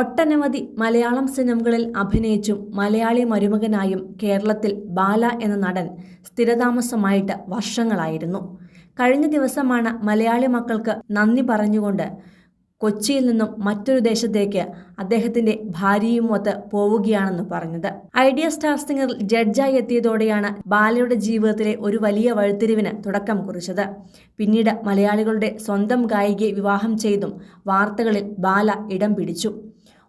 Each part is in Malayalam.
ഒട്ടനവധി മലയാളം സിനിമകളിൽ അഭിനയിച്ചും മലയാളി മരുമകനായും കേരളത്തിൽ ബാല എന്ന നടൻ സ്ഥിരതാമസമായിട്ട് വർഷങ്ങളായിരുന്നു. കഴിഞ്ഞ ദിവസമാണ് മലയാളി മക്കൾക്ക് നന്ദി പറഞ്ഞുകൊണ്ട് കൊച്ചിയിൽ നിന്നും മറ്റൊരു ദേശത്തേക്ക് അദ്ദേഹത്തിന്റെ ഭാര്യയുമൊത്ത് പോവുകയാണെന്ന് പറഞ്ഞത്. ഐഡിയ സ്റ്റാർ സിംഗറിൽ ജഡ്ജായി എത്തിയതോടെയാണ് ബാലയുടെ ജീവിതത്തിലെ ഒരു വലിയ വഴിത്തിരിവിന് തുടക്കം കുറിച്ചത്. പിന്നീട് മലയാളികളുടെ സ്വന്തം ഗായികയെ വിവാഹം ചെയ്തും വാർത്തകളിൽ ബാല ഇടം പിടിച്ചു.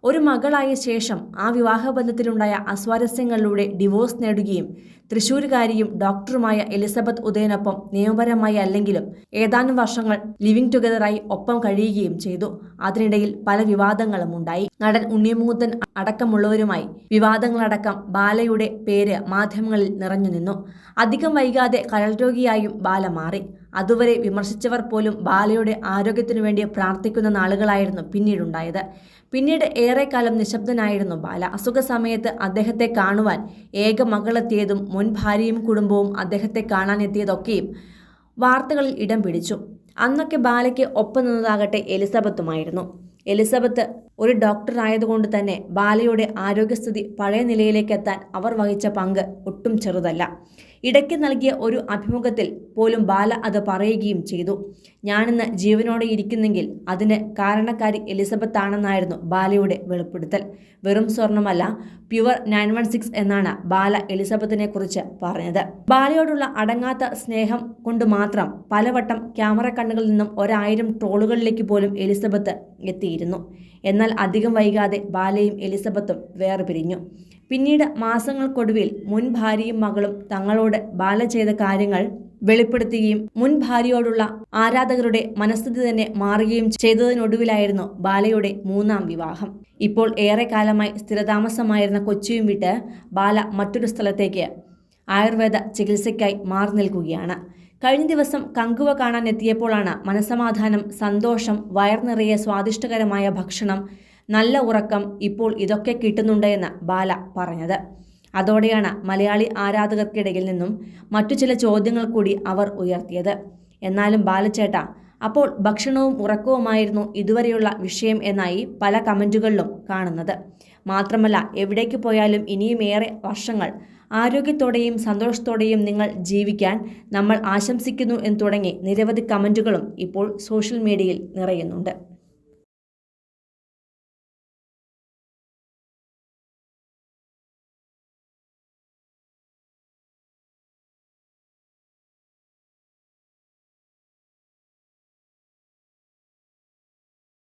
ഒരു മകളായ ശേഷം ആ വിവാഹബന്ധത്തിലുണ്ടായ അസ്വാരസ്യങ്ങളിലൂടെ ഡിവോഴ്സ് നേടുകയും തൃശൂരുകാരിയും ഡോക്ടറുമായ എലിസബത്ത് ഉദയനൊപ്പം നിയമപരമായി അല്ലെങ്കിലും ഏതാനും വർഷങ്ങൾ ലിവിംഗ് ടുഗദറായി ഒപ്പം കഴിയുകയും ചെയ്തു. അതിനിടയിൽ പല വിവാദങ്ങളും ഉണ്ടായി. നടൻ ഉണ്ണിമൂത്തൻ അടക്കമുള്ളവരുമായി വിവാദങ്ങളടക്കം ബാലയുടെ പേര് മാധ്യമങ്ങളിൽ നിറഞ്ഞു നിന്നു. അധികം വൈകാതെ കരൾരോഗിയായും ബാല മാറി. അതുവരെ വിമർശിച്ചവർ പോലും ബാലയുടെ ആരോഗ്യത്തിനു വേണ്ടി പ്രാർത്ഥിക്കുന്ന നാളുകളായിരുന്നു പിന്നീടുണ്ടായത്. പിന്നീട് ഏറെക്കാലം നിശബ്ദനായിരുന്നു ബാല. അസുഖ സമയത്ത് അദ്ദേഹത്തെ കാണുവാൻ ഏക മകളെത്തിയതും മുൻ ഭാര്യയും കുടുംബവും അദ്ദേഹത്തെ കാണാനെത്തിയതൊക്കെയും വാർത്തകളിൽ ഇടം പിടിച്ചു. അന്നൊക്കെ ബാലയ്ക്ക് ഒപ്പം നിന്നതാകട്ടെ എലിസബത്തുമായിരുന്നു. എലിസബത്ത് ഒരു ഡോക്ടർ ആയതുകൊണ്ട് തന്നെ ബാലയുടെ ആരോഗ്യസ്ഥിതി പഴയ നിലയിലേക്ക് എത്താൻ അവർ വഹിച്ച പങ്ക് ഒട്ടും ചെറുതല്ല. ഇടയ്ക്ക് നൽകിയ ഒരു അഭിമുഖത്തിൽ പോലും ബാല അത് പറയുകയും ചെയ്തു. ഞാനിന്ന് ജീവനോടെ ഇരിക്കുന്നെങ്കിൽ അതിന് കാരണക്കാരി എലിസബത്ത് ആണെന്നായിരുന്നു ബാലയുടെ വെളിപ്പെടുത്തൽ. വെറും സ്വർണമല്ല പ്യുവർ നയൻ വൺ സിക്സ് എന്നാണ് ബാല എലിസബത്തിനെ കുറിച്ച് പറഞ്ഞത്. ബാലയോടുള്ള അടങ്ങാത്ത സ്നേഹം കൊണ്ട് മാത്രം പലവട്ടം ക്യാമറ കണ്ണുകളിൽ നിന്നും ഒരായിരം ട്രോളുകളിലേക്ക് പോലും എലിസബത്ത് എത്തിയിരുന്നു. എന്നാൽ അധികം വൈകാതെ ബാലയും എലിസബത്തും വേർപിരിഞ്ഞു. പിന്നീട് മാസങ്ങൾക്കൊടുവിൽ മുൻ ഭാര്യയും മകളും തങ്ങളോട് ബാല ചെയ്ത കാര്യങ്ങൾ വെളിപ്പെടുത്തുകയും മുൻ ഭാര്യയോടുള്ള ആരാധകരുടെ മനസ്ഥിതി തന്നെ മാറുകയും ചെയ്തതിനൊടുവിലായിരുന്നു ബാലയുടെ മൂന്നാം വിവാഹം. ഇപ്പോൾ ഏറെക്കാലമായി സ്ഥിരതാമസമായിരുന്ന കൊച്ചിയും വിട്ട് ബാല മറ്റൊരു സ്ഥലത്തേക്ക് ആയുർവേദ ചികിത്സയ്ക്കായി മാറി നിൽക്കുകയാണ്. കഴിഞ്ഞ ദിവസം കങ്കുവ കാണാൻ എത്തിയപ്പോഴാണ് മനസമാധാനം സന്തോഷം വയർ നിറയെ സ്വാദിഷ്ടകരമായ ഭക്ഷണം നല്ല ഉറക്കം ഇപ്പോൾ ഇതൊക്കെ കിട്ടുന്നുണ്ട് എന്ന് ബാല പറഞ്ഞത്. അതോടെയാണ് മലയാളി ആരാധകർക്കിടയിൽ നിന്നും മറ്റു ചില ചോദ്യങ്ങൾ കൂടി അവർ ഉയർത്തിയത്. എന്നാലും ബാലച്ചേട്ട അപ്പോൾ ഭക്ഷണവും ഉറക്കവുമായിരുന്നു ഇതുവരെയുള്ള വിഷയം എന്നായി പല കമന്റുകളിലും കാണുന്നത്. മാത്രമല്ല എവിടേക്ക് പോയാലും ഇനിയും ഏറെ വർഷങ്ങൾ ആരോഗ്യത്തോടെയും സന്തോഷത്തോടെയും നിങ്ങൾ ജീവിക്കാൻ നമ്മൾ ആശംസിക്കുന്നു എന്ന് തുടങ്ങി നിരവധി കമന്റുകളും ഇപ്പോൾ സോഷ്യൽ മീഡിയയിൽ നിറയുന്നുണ്ട്.